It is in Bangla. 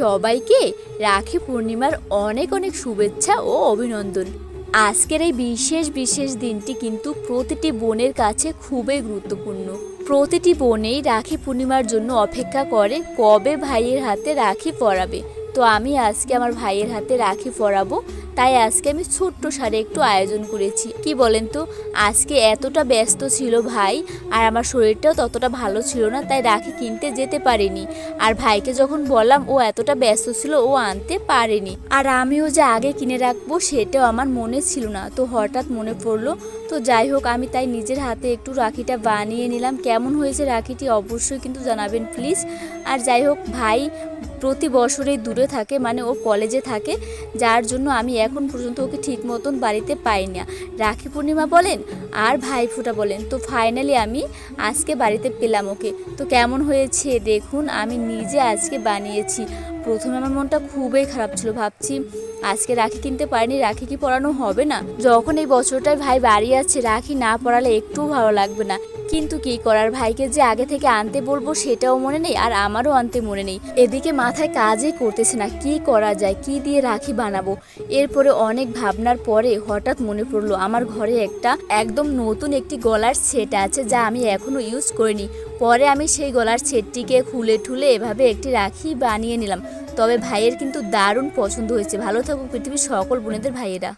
সবাইকে রাখি পূর্ণিমার অনেক অনেক শুভেচ্ছা ও অভিনন্দন। আজকের এই বিশেষ বিশেষ দিনটি কিন্তু প্রতিটি বোনের কাছে খুবই গুরুত্বপূর্ণ। প্রতিটি বোনেই রাখি পূর্ণিমার জন্য অপেক্ষা করে কবে ভাইয়ের হাতে রাখি পরাবে তো আমি আজকে আমার ভাইয়ের হাতে রাখি পরাবো তাই আজকে আমি ছোট্ট সারে একটু আয়োজন করেছি। কি বলেন তো? আজকে এতটা ব্যস্ত ছিল ভাই, আর আমার শরীরটাও ততটা ভালো ছিল না, তাই রাখি কিনতে যেতে পারিনি। আর ভাইকে যখন বললাম ও এতটা ব্যস্ত ছিল, ও আনতে পারেনি। আর আমিও যে আগে কিনে রাখব, সেটাও আমার মনে ছিল না। তো হঠাৎ মনে পড়ল, তো যাই হোক, আমি তাই নিজের হাতে একটু রাখিটা বানিয়ে নিলাম। কেমন হয়েছে রাখিটি অবশ্যই কিন্তু জানাবেন, প্লিজ। আর যাই হোক, ভাই প্রতি বছরেই দূরে থাকে মানে ও কলেজে থাকে। যার জন্য আমি এখন পর্যন্ত ওকে ঠিক মতন বাড়িতে পাই না রাখি পূর্ণিমা বলেন, আর ভাইফোঁটা বলেন। তো ফাইনালি আমি আজকে বাড়িতে পেলাম ওকে। তো কেমন হয়েছে দেখুন, আমি নিজে আজকে বানিয়েছি। প্রথমে আমার মনটা খুবই খারাপ ছিল, ভাবছি আজকে রাখি কিনতে পারিনি, রাখি কি পরানো হবে না? যখন এই বছরটায় ভাই বাড়ি আছে, রাখি না পড়ালে একটুও ভালো লাগবে না। কিন্তু কি করার? ভাইকে যে আগে থেকে আনতে বলব সেটাও মনে নেই আর আমারও আনতে মনে নেই। এদিকে মাথায় কাজই করতেছে না, কি করা যায়, কি দিয়ে রাখি বানাবো? এরপরে অনেক ভাবনার পরে হঠাৎ মনে পড়ল, আমার ঘরে একটা একদম নতুন একটি গলার সেট আছে যা আমি এখনও ইউজ করিনি। পরে আমি সেই গলার সেটটিকে খুলে ঠুলে এভাবে একটি রাখি বানিয়ে নিলাম। তবে ভাইয়ের কিন্তু দারুণ পছন্দ হয়েছে। ভালো থাকুক পৃথিবীর সকল বোনেদের ভাইয়েরা।